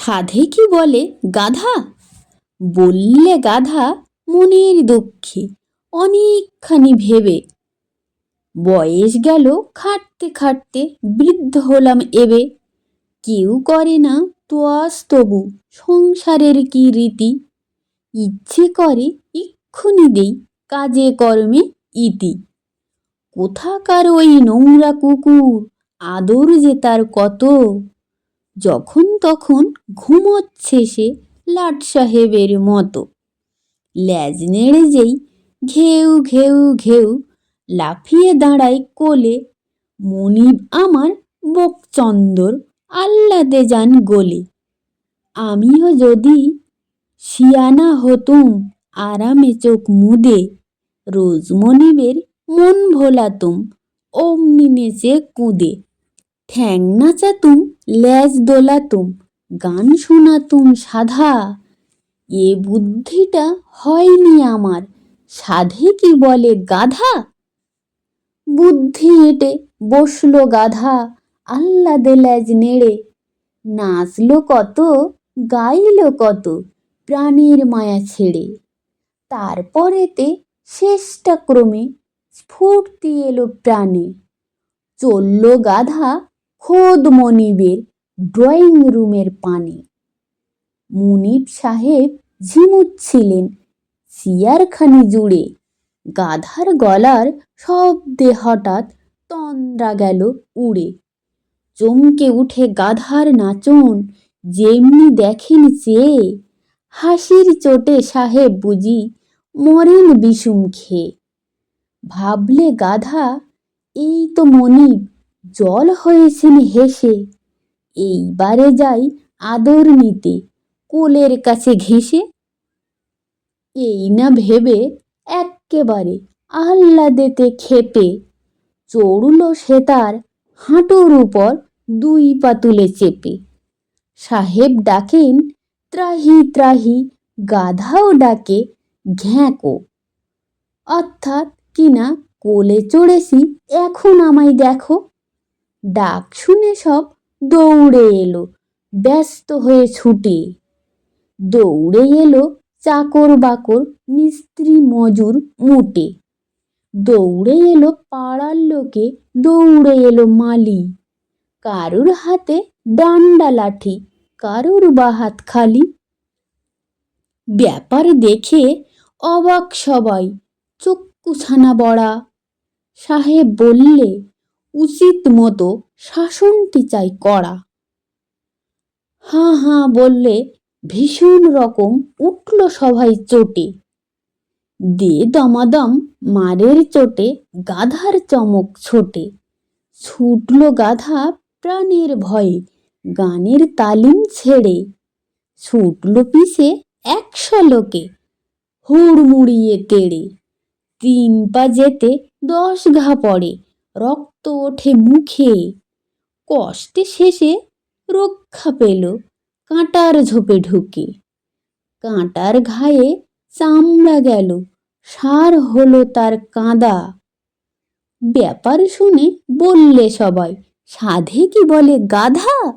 সাধে কি বলে গাধা? বললে গাধা মনের দুঃখে, অনেকখানি ভেবে। বয়স গেল, খাটতে খাটতে বৃদ্ধ হলাম এবে। কেউ করে না তোয়াস তবু সংসারের কি রীতি? ইচ্ছে করে এক্ষুনি দেই কাজে কর্মে ইতি। কোথাকার ওই নোংরা কুকুর, আদর যে তার কত? যখন তখন ঘুমোচ্ছে সে লাট সাহেবের মতো। ল্যাজ নেড়ে যেই ঘেউ ঘেউ ঘেউ লাফিয়ে দাঁড়ায় কোলে, মনিব আমার বকচন্দর আহ্লাদে যান গোলে। আমিও যদি শিয়ানা হতুম আরামে চোখ মুদে, রোজ মনিবের মন ভোলাতুম অমনি নেচে কুঁদে। ঠ্যাং নাচাতুম ল্যাজ দোলাতুম, গান শোনাতুম সাধা। এ বুদ্ধিটা হয়নি আমার, সাধে কি বলে গাধা? বুদ্ধি এঁটে বসল গাধা, আহ্লাদে ল্যাজ নেড়ে। নাচলো কত, গাইলো কত, প্রাণীর মায়া ছেড়ে। তারপরেতে শেষটা ক্রমে স্ফূর্তি এলো প্রাণে। চলল গাধা খোদ মনিবের ড্রয়িং রুমের পানে। মুনিব সাহেব ঝিমুচ্ছিলেন চেয়ারখানি জুড়ে। গাধার গলার শব্দে হঠাৎ তন্দ্রা গেল উড়ে। চমকে উঠে গাধার নাচন, যেমনি দেখেন চেয়ে হাসির চোটে সাহেব বুঝি মরেন বিষুম খেয়ে ভাবলে গাধা, এই তো মনিব জল হয়েছেন হেসে, এইবারে যাই আদর নিতে, কোলের কাছে ঘেঁষে। এই না ভেবে এক্কেবারে আহ্লাদেতে খেপে, চড়ল সে তার হাঁটুর উপর দুই পা তুলে চেপে। সাহেব ডাকেন, ত্রাহি ত্রাহি গাধাও ডাকে, ঘ্যাঁকো। অর্থাৎ কিনা কোলে চড়েছি, এখন আমায় দেখো। ডাক শুনে সব দৌড়ে এলো। ব্যস্ত হয়ে ছুটে। দৌড়ে এলো চাকর বাকর, মিস্ত্রি মজুর মুটে। দৌড়ে এলো পাড়ার লোকে, দৌড়ে এলো মালি। কারুর হাতে ডান্ডা লাঠি, কারুর বা হাত খালি। ব্যাপার দেখে অবাক সবাই চক্ষু ছানা বড়া। সাহেব বললে উচিত মতো শাসনটি চাই করা। হাঁ হাঁ বললে ভীষণ রকম উঠল সবাই চোটে। দে দমাদম মারের চোটে, গাধার চমক ছোটে। ছুটল গাধা প্রাণের ভয়ে, গানের তালিম ছেড়ে। ছুটল পিছে একশো লোকে, হুড়মুড়িয়ে তেড়ে। তিন পা যেতে দশ ঘা পড়ে। রক্ত ওঠে মুখে। কষ্টে শেষে রক্ষা পেল কাঁটার ঝোপে ঢুকে। কাঁটার ঘায়ে চামড়া গেল, সার হলো তার কাঁদা। ব্যাপার শুনে বললে সবাই, সাধে কি বলে, গাধা?